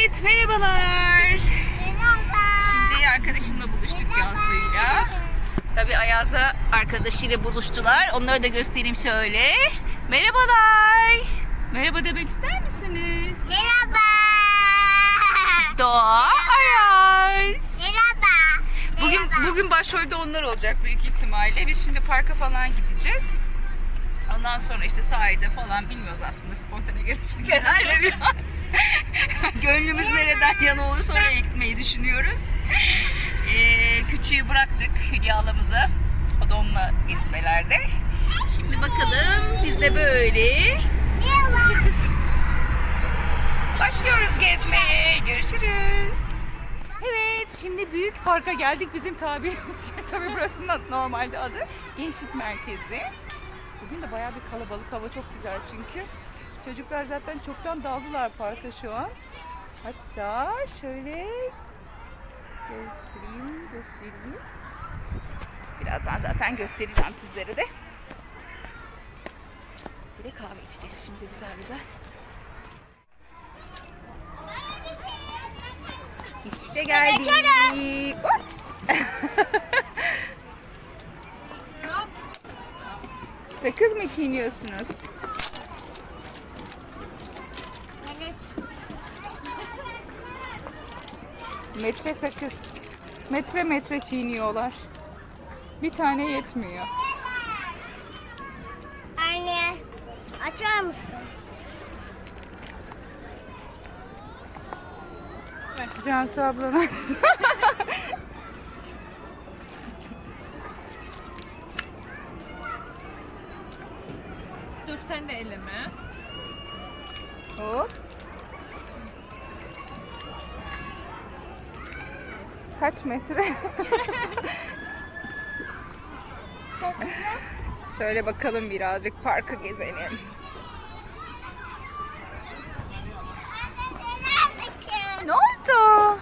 Evet, merhabalar. Merhaba. Şimdi arkadaşımla buluştuk Cansu'yla. Tabii Ayaz'la arkadaşıyla buluştular. Onları da göstereyim şöyle. Merhabalar. Merhaba demek ister misiniz? Merhaba. Doğa Ayaz. Merhaba. Bugün bugün başrolde onlar olacak büyük ihtimalle. Biz şimdi parka falan gideceğiz. Ondan sonra işte sahilde falan bilmiyoruz aslında spontane gelecek herhalde biraz. Gönlümüz nereden yana olursa oraya gitmeyi düşünüyoruz. Ee, küçüğü bıraktık Hülya halamıza. O da onunla gezmelerde. Şimdi bakalım biz de böyle. Başlıyoruz gezmeye. Görüşürüz. Evet, şimdi büyük parka geldik. Bizim tabirimizce tabii burasının normalde adı Gençlik Merkezi. Bugün de bayağı bir kalabalık. Hava çok güzel çünkü. Çocuklar zaten çoktan daldılar parka şu an. Hatta şöyle göstereyim, göstereyim. Birazdan zaten göstereceğim sizlere de. Bir de kahve içeceğiz şimdi güzel güzel. İşte geldik. Sakız mı çiğniyorsunuz? Evet. Metre sakız. Metre metre çiğniyorlar. Bir tane yetmiyor. Anne. Açar mısın? Cansu ablan Dur sen de eleme. Hop. Kaç metre? Şöyle bakalım birazcık parkı gezelim. Ne oldu?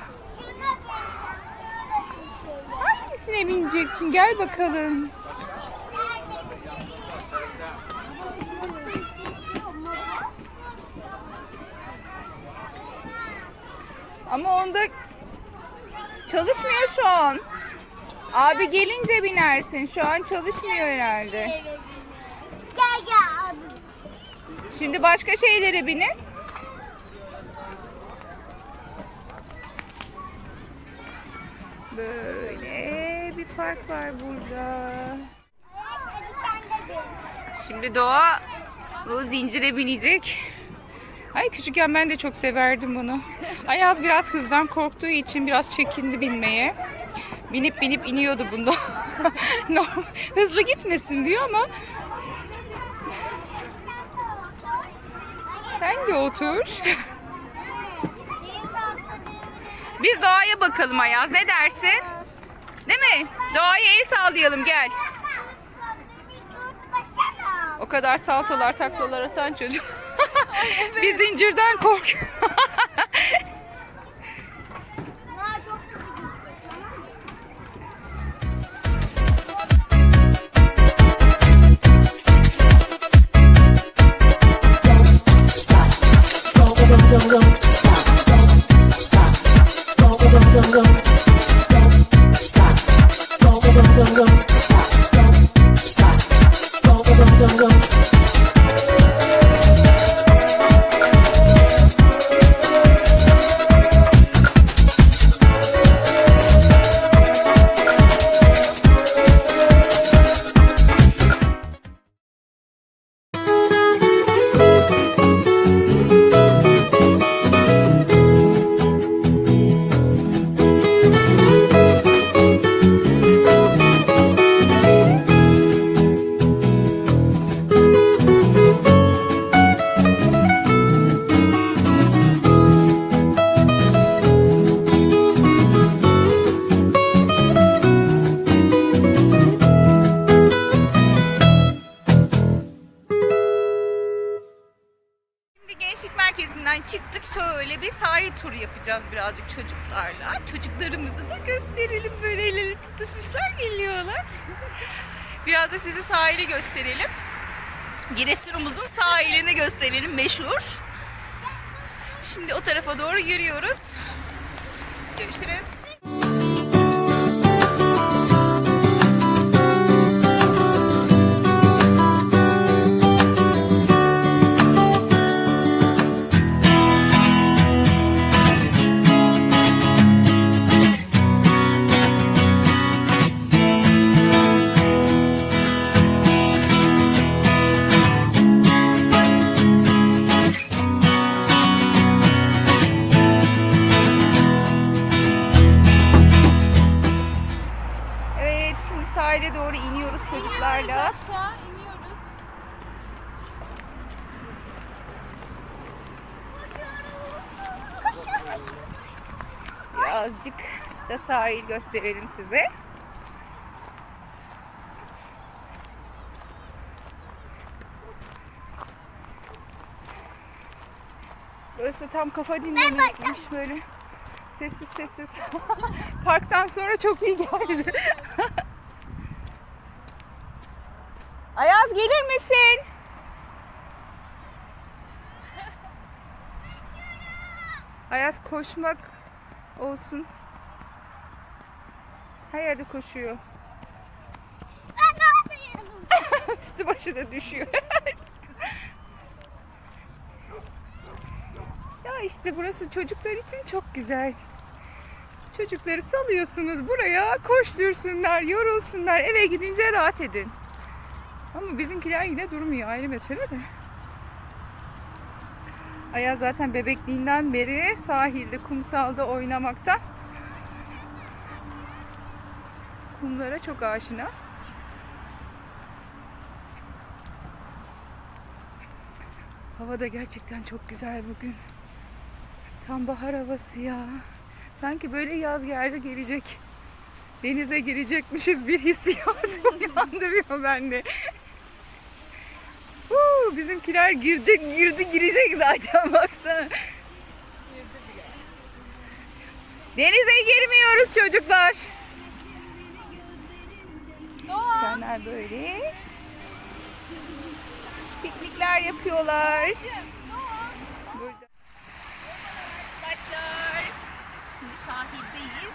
Hangisine bineceksin? Gel bakalım. Ama onda çalışmıyor şu an. Abi gelince binersin. Şu an çalışmıyor herhalde. Gel gel abi. Şimdi başka şeylere binin. Böyle bir park var burada. Şimdi Doğa bu zincire binecek. Ay küçükken ben de çok severdim bunu. Ayaz biraz hızdan korktuğu için biraz çekindi binmeye. Binip binip iniyordu bunda. Hızlı gitmesin diyor ama sen de otur. Biz Doğa'ya bakalım Ayaz. Ne dersin? Değil mi? Doğa'ya el sallayalım gel. O kadar saltolar taklalar atan çocuk. Bir zincirden kork. Turu yapacağız birazcık çocuklarla. Çocuklarımızı da gösterelim. Böyle elleri tutuşmuşlar geliyorlar. Biraz da sizi sahili gösterelim. Giresun'umuzun sahilini gösterelim meşhur. Şimdi o tarafa doğru yürüyoruz. Görüşürüz. Birazcık da sahil gösterelim size. Burası tam kafa dinlemekmiş böyle. Sessiz sessiz. Parktan sonra çok iyi geldi. Ayaz gelir misin? Ayaz koşmak olsun. Her yerde koşuyor. Ben ne yapayım? Üstü başı da düşüyor. ya işte burası çocuklar için çok güzel. Çocukları salıyorsunuz buraya koştursunlar, yorulsunlar, eve gidince rahat edin. Ama bizimkiler yine durmuyor ayrı mesele de. Aya zaten bebekliğinden beri sahilde, kumsalda oynamaktan kumlara çok aşina. Hava da gerçekten çok güzel bugün. Tam bahar havası ya. Sanki böyle yaz geldi gelecek. Denize girecekmişiz bir hissiyat uyandırıyor bende. Huu, bizimkiler girecek, girdi girecek zaten baksana. Denize girmiyoruz çocuklar. Senler böyle piknikler yapıyorlar. Burada. Arkadaşlar şimdi sahildeyiz.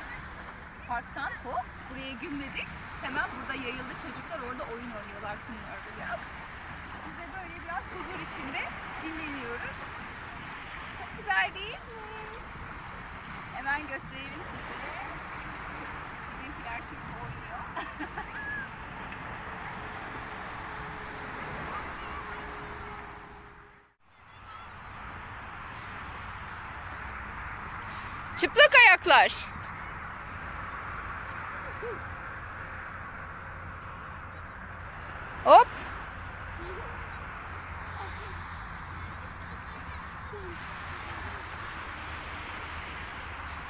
Parktan hop buraya gümledik. Hemen burada yayıldı çocuklar orada oyun oynuyorlar kumlarda biraz. Biz de böyle biraz huzur içinde dinleniyoruz. Çok güzel değil mi? Hemen gösterelim size. Bizimkiler şimdi oynuyor. Çıplak ayaklar. Hop.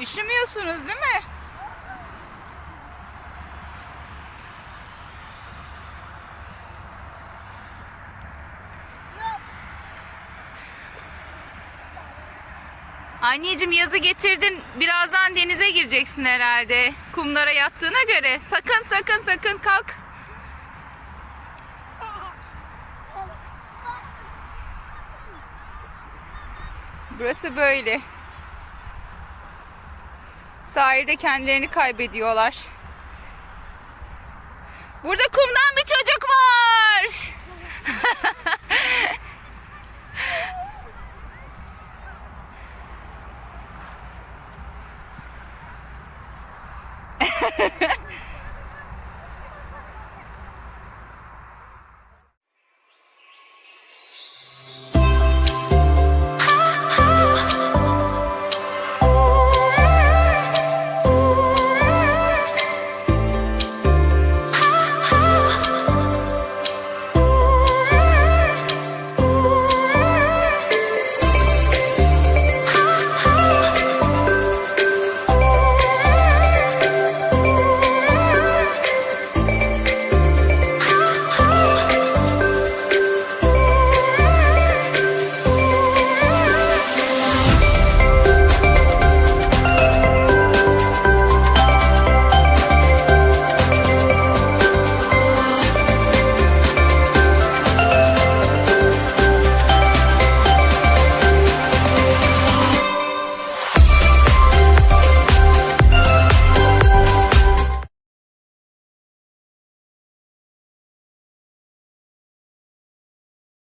Üşümüyorsunuz değil mi? Anneciğim yazı getirdin. Birazdan denize gireceksin herhalde. Kumlara yattığına göre. Sakın sakın sakın kalk. Burası böyle. Sahilde kendilerini kaybediyorlar. Burada kumdan bir çocuk var.